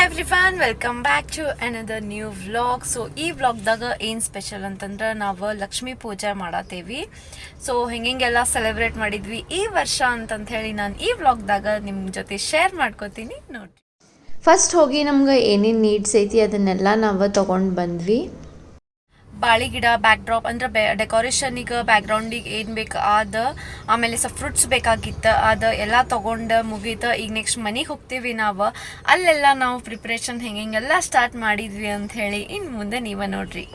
Hi fan welcome back to another new vlog so ಈ ವ್ಲಾಗ್ದಾಗ ಏನು ಸ್ಪೆಷಲ್ ಅಂತಂದ್ರೆ ನಾವು ಲಕ್ಷ್ಮೀ ಪೂಜೆ ಮಾಡತ್ತೇವಿ. ಸೊ ಹೆಂಗೆಲ್ಲ ಸೆಲೆಬ್ರೇಟ್ ಮಾಡಿದ್ವಿ ಈ ವರ್ಷ ಅಂತಂತ ಹೇಳಿ ನಾನು ಈ ವ್ಲಾಗ್ದಾಗ ನಿಮ್ಮ ಜೊತೆ ಶೇರ್ ಮಾಡ್ಕೋತೀನಿ. ನೋಡಿ ಫಸ್ಟ್ ಹೋಗಿ ನಮ್ಗೆ ಏನೇನು ನೀಡ್ಸ್ ಐತಿ ಅದನ್ನೆಲ್ಲ ನಾವು ತೊಗೊಂಡು ಬಂದ್ವಿ. ಬಾಳಿ ಗಿಡ ಬ್ಯಾಕ್ ಡ್ರಾಪ್ ಅಂದ್ರೆ ಬೆ ಡೆಕೋರೇಷನಿಗೆ ಬ್ಯಾಕ್ಗ್ರೌಂಡಿಗೆ ಏನು ಬೇಕು ಅದ ಆಮೇಲೆ ಸ ಫ್ರೂಟ್ಸ್ ಬೇಕಾಗಿತ್ತು ಅದು ಎಲ್ಲ ತೊಗೊಂಡು ಮುಗೀತು ಈಗ ನೆಕ್ಸ್ಟ್ ಮನೆಗೆ ಹೋಗ್ತೀವಿ ನಾವು. ಅಲ್ಲೆಲ್ಲ ನಾವು ಪ್ರಿಪ್ರೇಷನ್ ಹೆಂಗೆಲ್ಲ ಸ್ಟಾರ್ಟ್ ಮಾಡಿದ್ವಿ ಅಂತ ಹೇಳಿ ಇನ್ನು ಮುಂದೆ ನೀವು ನೋಡ್ರಿ.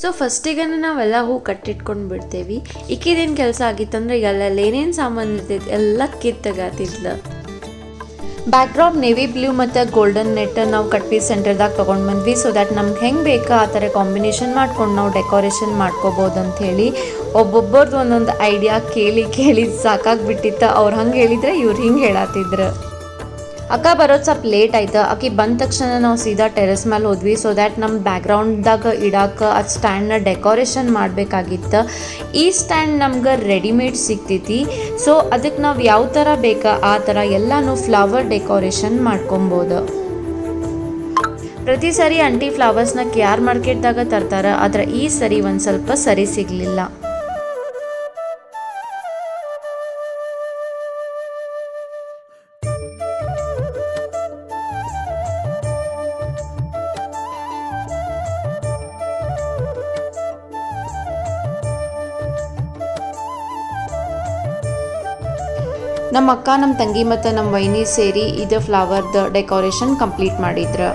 ಸೊ ಫಸ್ಟಿಗೆ ನಾವೆಲ್ಲ ಹೂ ಕಟ್ಟಿಟ್ಕೊಂಡು ಬಿಡ್ತೇವಿ. ಈಕಿದೇನು ಕೆಲಸ ಆಗಿತ್ತಂದ್ರೆ ಈಗ ಅಲ್ಲೆಲ್ಲ ಏನೇನು ಸಾಮಾನು ಇರ್ತೈತಿ, ಎಲ್ಲ ಕಿತ್ತಗತ್ತಿದ್ಲು ಬ್ಯಾಕ್ಡ್ರಾಪ್ ನೇವಿ ಬ್ಲೂ ಮತ್ತು ಗೋಲ್ಡನ್ ನೆಟ್ ನಾವು ಕಟ್ ಪೀಸ್ ಸೆಂಟರ್ದಾಗ ತೊಗೊಂಡು ಬಂದ್ವಿ. ಸೊ ದ್ಯಾಟ್ ನಮ್ಗೆ ಹೆಂಗೆ ಬೇಕು ಆ ಥರ ಕಾಂಬಿನೇಷನ್ ಮಾಡ್ಕೊಂಡು ನಾವು ಡೆಕೋರೇಷನ್ ಮಾಡ್ಕೋಬೋದು ಅಂಥೇಳಿ ಒಬ್ಬೊಬ್ಬರದ್ದು ಒಂದೊಂದು ಐಡಿಯಾ ಕೇಳಿ ಕೇಳಿ ಸಾಕಾಗಿಬಿಟ್ಟಿತ್ತು. ಅವ್ರು ಹಂಗೆ ಹೇಳಿದ್ರೆ ಇವ್ರು ಹಿಂಗೆ ಹೇಳತ್ತಿದ್ರು ಅಕ್ಕ ಬರೋದು ಸ್ವಲ್ಪ ಲೇಟ್ ಆಯ್ತು. ಆಕೆ ಬಂದ ತಕ್ಷಣ ನಾವು ಸೀದಾ ಟೆರೆಸ್ ಮೇಲೆ ಹೋದ್ವಿ. ಸೊ ದ್ಯಾಟ್ ನಮ್ಮ ಬ್ಯಾಕ್ಗ್ರೌಂಡ್ದಾಗ ಇಡಕ್ಕೆ ಆ ಸ್ಟ್ಯಾಂಡ್ನ ಡೆಕೋರೇಷನ್ ಮಾಡಬೇಕಾಗಿತ್ತು. ಈ ಸ್ಟ್ಯಾಂಡ್ ನಮ್ಗೆ ರೆಡಿಮೇಡ್ ಸಿಗ್ತೈತಿ. ಸೊ ಅದಕ್ಕೆ ನಾವು ಯಾವ ಥರ ಬೇಕಾ, ಆ ಥರ ಎಲ್ಲನೂ ಫ್ಲವರ್ ಡೆಕೋರೇಷನ್ ಮಾಡ್ಕೊಬೋದು. ಪ್ರತಿ ಸರಿ ಅಂಟಿ ಫ್ಲವರ್ಸ್ನ ಕೆ ಆರ್ ಮಾರ್ಕೆಟ್ದಾಗ ತರ್ತಾರೆ. ಆದರೆ ಈ ಸರಿ ಒಂದು ಸ್ವಲ್ಪ ಸರಿ ಸಿಗಲಿಲ್ಲ. ನಮ್ಮ ಅಕ್ಕ ನಮ್ಮ ತಂಗಿ ಮತ್ತು ನಮ್ಮ ವೈನಿ ಸೇರಿ ಇದು ಫ್ಲವರ್ದು ಡೆಕೋರೇಷನ್ ಕಂಪ್ಲೀಟ್ ಮಾಡಿದ್ರು.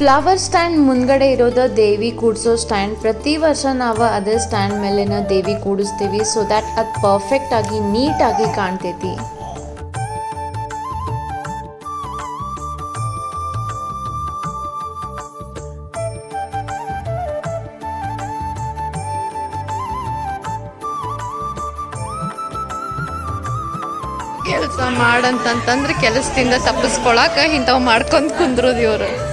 ಫ್ಲವರ್ ಸ್ಟ್ಯಾಂಡ್ ಮುಂದ್ಗಡೆ ಇರೋದು ದೇವಿ ಕೂಡಿಸೋ ಸ್ಟ್ಯಾಂಡ್. ಪ್ರತಿ ವರ್ಷ ನಾವು ಅದೇ ಸ್ಟ್ಯಾಂಡ್ ಮೇಲೆನ ದೇವಿ ಕೂಡಿಸ್ತೀವಿ. ಸೊ ದ್ಯಾಟ್ ಅದು ಪರ್ಫೆಕ್ಟ್ ಆಗಿ ನೀಟಾಗಿ ಕಾಣ್ತೈತಿ. ಕೆಲಸ ಮಾಡಂತಂತಂದ್ರೆ ಕೆಲಸದಿಂದ ತಪ್ಪಿಸ್ಕೊಳಕ ಇಂಥವು ಮಾಡ್ಕೊಂಡ್ ಕುಂದ್ರೋದು ಇವರು.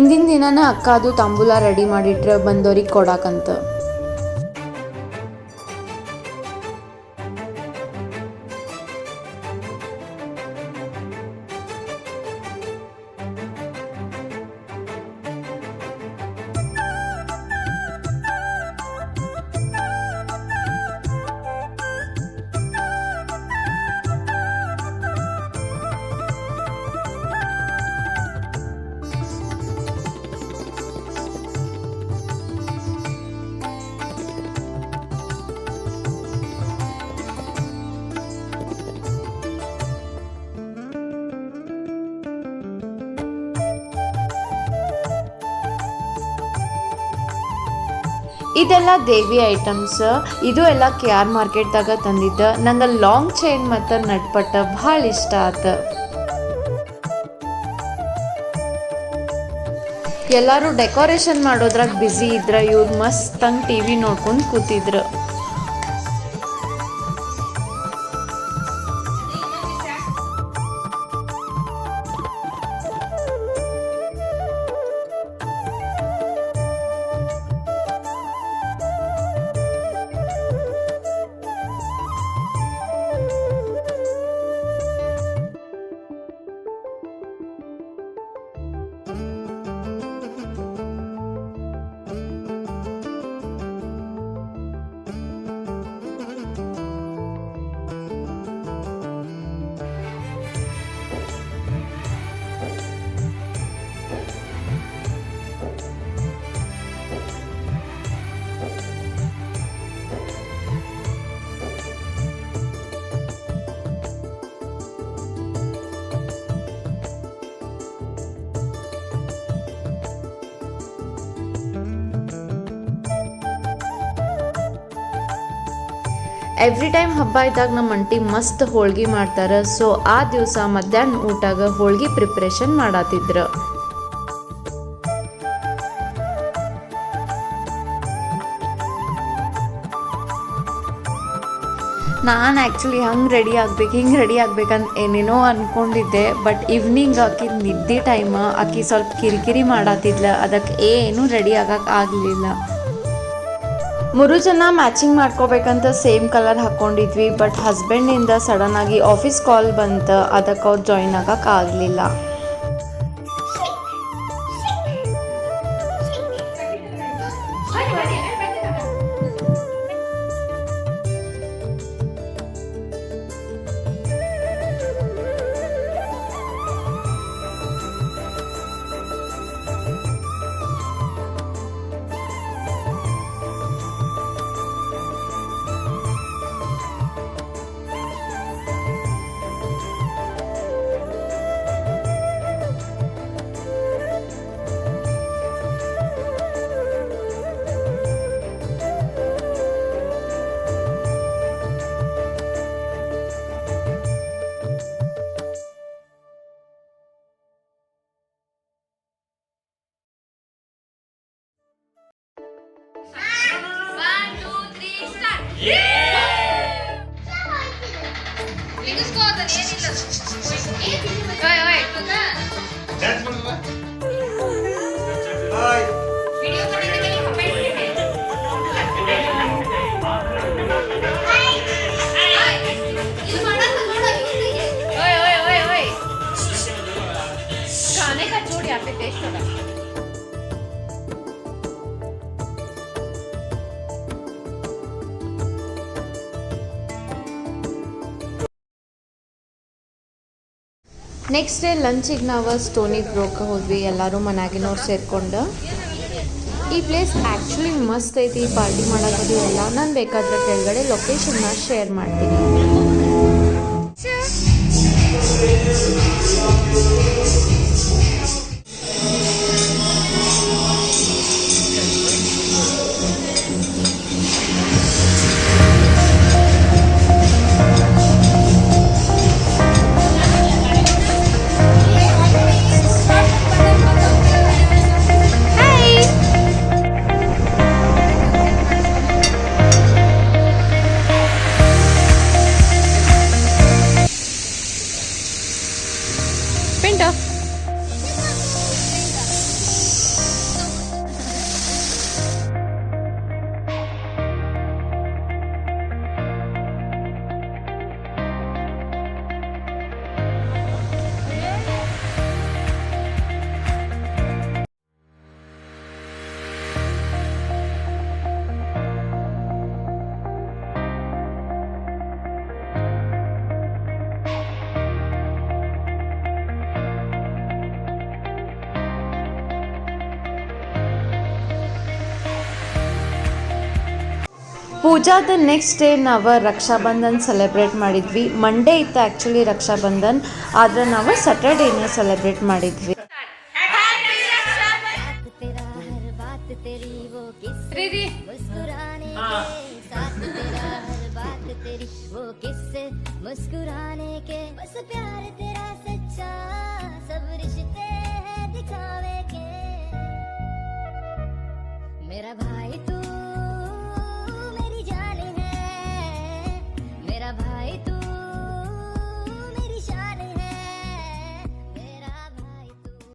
ಹಿಂದಿನ ದಿನನ ಅಕ್ಕ ಅದು ತಾಂಬೂಲ ರೆಡಿ ಮಾಡಿಟ್ರೆ ಬಂದವ್ರಿಗೆ ಕೊಡಾಕಂತ. ಇದೆಲ್ಲ ದೇವಿ ಐಟಮ್ಸ್ ಇದು ಎಲ್ಲ ಕೆ ಆರ್ ಮಾರ್ಕೆಟ್ದಾಗ ತಂದಿದ್ದ. ನಂಗೆ ಲಾಂಗ್ ಚೈನ್ ಮತ್ತು ನಟ್ಪಟ್ಟ ಭಾಳ ಇಷ್ಟ ಆತ. ಎಲ್ಲರೂ ಡೆಕೋರೇಷನ್ ಮಾಡೋದ್ರಾಗ ಬ್ಯುಸಿ ಇದ್ರ ಇವ್ರು ಮಸ್ತ್ ಟಿ ವಿ ನೋಡ್ಕೊಂಡು ಕೂತಿದ್ರು. ಎವ್ರಿ ಟೈಮ್ ಹಬ್ಬ ಇದ್ದಾಗ ನಮ್ಮ ಅಂಟಿ ಮಸ್ತ್ ಹೋಳ್ಗಿ ಮಾಡ್ತಾರೆ. ಸೊ ಆ ದಿವಸ ಮಧ್ಯಾಹ್ನ ಊಟಾಗ ಹೋಳ್ಗೆ ಪ್ರಿಪ್ರೇಷನ್ ಮಾಡತ್ತಿದ್ರು ನಾನು ಆ್ಯಕ್ಚುಲಿ ಹಂಗೆ ರೆಡಿ ಆಗ್ಬೇಕು, ಹಿಂಗೆ ರೆಡಿ ಆಗ್ಬೇಕಂತ ಏನೇನೋ ಅಂದ್ಕೊಂಡಿದ್ದೆ ಬಟ್ ಈವ್ನಿಂಗ್ ಆಕಿ ನಿದ್ದೆ ಟೈಮ ಆಕಿ ಸ್ವಲ್ಪ ಕಿರಿಕಿರಿ ಮಾಡತ್ತಿದ್ಲ ಅದಕ್ಕೆ ಏನೂ ರೆಡಿ ಆಗಕ್ಕೆ ಆಗಲಿಲ್ಲ. ಮೂರು ಜನ ಮ್ಯಾಚಿಂಗ್ ಮಾಡ್ಕೋಬೇಕಂತ ಸೇಮ್ ಕಲರ್ ಹಾಕ್ಕೊಂಡಿದ್ವಿ ಬಟ್ ಹಸ್ಬೆಂಡಿಂದ ಸಡನ್ ಆಗಿ ಆಫೀಸ್ ಕಾಲ್ ಬಂತು. ಅದಕ್ಕೆ ಅವ್ರು ಜಾಯಿನ್ ಆಗಕ್ಕೆ ಆಗಲಿಲ್ಲ ನೆಕ್ಸ್ಟ್ ಡೇ ಲಂಚಿಗೆ ನಾವು ಸ್ಟೋನಿ ಬ್ರೋಕರ್ ಹೋದ್ವಿ, ಎಲ್ಲರೂ ಮನ್ಯಾಗಿನವ್ರು ಸೇರ್ಕೊಂಡು. ಈ ಪ್ಲೇಸ್ ಆ್ಯಕ್ಚುಲಿ ಮಸ್ತ್ ಐತಿ ಪಾರ್ಟಿ ಮಾಡೋದು ಎಲ್ಲ. ನಾನು ಬೇಕಾದ್ರೆ ಕೆಳಗಡೆ ಲೊಕೇಶನ್ನ ಶೇರ್ ಮಾಡ್ತೀನಿ. ಪೂಜಾದ ನೆಕ್ಸ್ಟ್ ಡೇ ನಾವು ರಕ್ಷಾಬಂಧನ್ ಸೆಲೆಬ್ರೇಟ್ ಮಾಡಿದ್ವಿ. ಮಂಡೇ ಇತ್ತು ಆ್ಯಕ್ಚುಲಿ ರಕ್ಷಾಬಂಧನ್ ಆದರೆ ನಾವು ಸ್ಯಾಟರ್ಡೇನೇ ಸೆಲೆಬ್ರೇಟ್ ಮಾಡಿದ್ವಿ. तेरा